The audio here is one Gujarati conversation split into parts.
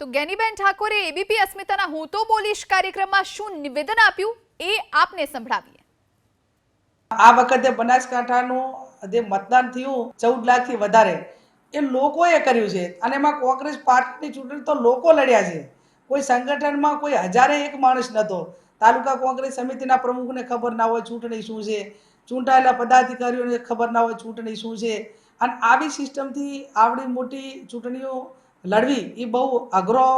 તો ગેનીબેન ઠાકોરે એબીપી અસ્મિતાના હું તો બોલીશ કાર્યક્રમમાં શું નિવેદન આપ્યું એ આપને સંભળાવીએ. આ વખતે બનાસકાંઠાનું જે મતદાન થયું ચૌદ લાખથી વધારે, એ લોકોએ કર્યું છે. અને એમાં કોંગ્રેસ પાર્ટીની ચૂંટણી તો લોકો લડ્યા છે. કોઈ સંગઠનમાં કોઈ હજારે એક માણસ નહોતો તાલુકા કોંગ્રેસ સમિતિના પ્રમુખને ખબર ના હોય ચૂંટણી શું છે. ચૂંટાયેલા પદાધિકારીઓને ખબર ના હોય ચૂંટણી શું છે. અને આવી સિસ્ટમથી આવડી મોટી ચૂંટણીઓ લડવી એ બહુ અઘરો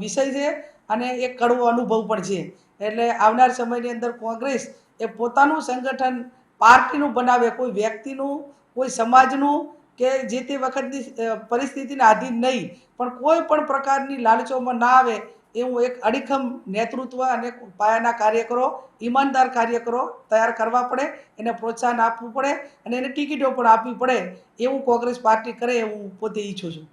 વિષય છે અને એક કડવો અનુભવ પણ છે. એટલે આવનાર સમયની અંદર કોંગ્રેસ એ પોતાનું સંગઠન પાર્ટીનું બનાવે, કોઈ વ્યક્તિનું, કોઈ સમાજનું કે જે તે વખતની પરિસ્થિતિને આધીન નહીં, પણ કોઈ પણ પ્રકારની લાલચોમાં ના આવે એવું એક અડીખમ નેતૃત્વ અને પાયાના કાર્યકરો, ઈમાનદાર કાર્યકરો તૈયાર કરવા પડે, એને પ્રોત્સાહન આપવું પડે અને એને ટિકિટો પણ આપવી પડે એવું કોંગ્રેસ પાર્ટી કરે એવું પોતે ઈચ્છું છું.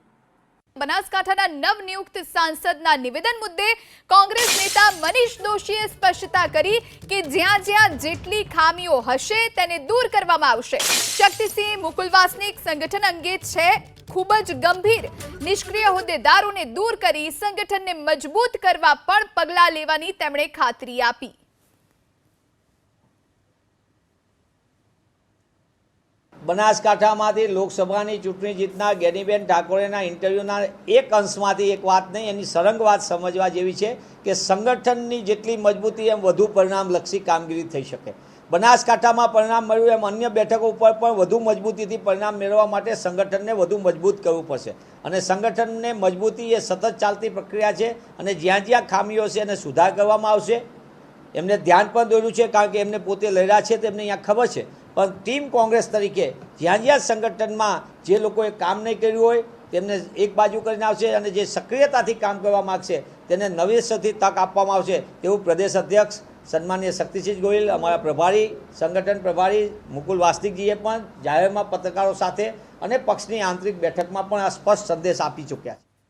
બનાસકાંઠાના નવનિયુક્ત સાંસદના નિવેદન મુદ્દે કોંગ્રેસ નેતા મનીષ દોશીએ સ્પષ્ટતા કરી કે જ્યાં જ્યાં જેટલી ખામીઓ હશે તેને દૂર કરવામાં આવશે. શક્તિસિંહ મુકુલ વાસનિક સંગઠન અંગે છે ખૂબ જ ગંભીર. નિષ્ક્રિય હોદ્દેદારોને દૂર કરી સંગઠનને મજબૂત કરવા પણ પગલાં લેવાની તેમણે ખાતરી આપી. બનાસકાંઠામાંથી લોકસભાની ચૂંટણી જીતનાર ગેનીબેન ઠાકોરેના ઇન્ટરવ્યૂના એક અંશમાંથી એક વાત નહીં, એની સરંગ વાત સમજવા જેવી છે કે સંગઠનની જેટલી મજબૂતી એમ વધુ પરિણામલક્ષી કામગીરી થઈ શકે. બનાસકાંઠામાં પરિણામ મળ્યું એમ અન્ય બેઠકો ઉપર પણ વધુ મજબૂતીથી પરિણામ મેળવવા માટે સંગઠનને વધુ મજબૂત કરવું પડશે. અને સંગઠનને મજબૂતી એ સતત ચાલતી પ્રક્રિયા છે અને જ્યાં જ્યાં ખામીઓ છે એને સુધાર કરવામાં આવશે. એમને ધ્યાન પણ દોર્યું છે કારણ કે એમને પોતે લડ્યા છે તેમને અહીંયા ખબર છે. પણ ટીમ કોંગ્રેસ તરીકે જ્યાં જ્યાં સંગઠનમાં જે લોકોએ કામ નહીં કર્યું હોય, તેમને એક બાજુ કરીને આવશે અને જે સક્રિયતાથી કામ કરવા માગશે, તેને નવેસરથી તક આપવામાં આવશે તેવું પ્રદેશ અધ્યક્ષ સન્માનીય શક્તિસિંહ ગોહિલ, અમારા પ્રભારી, સંગઠન પ્રભારી મુકુલ વાસ્તિકજીએ પણ જાહેરમાં પત્રકારો સાથે અને પક્ષની આંતરિક બેઠકમાં પણ આ સ્પષ્ટ સંદેશ આપી ચૂક્યા છે.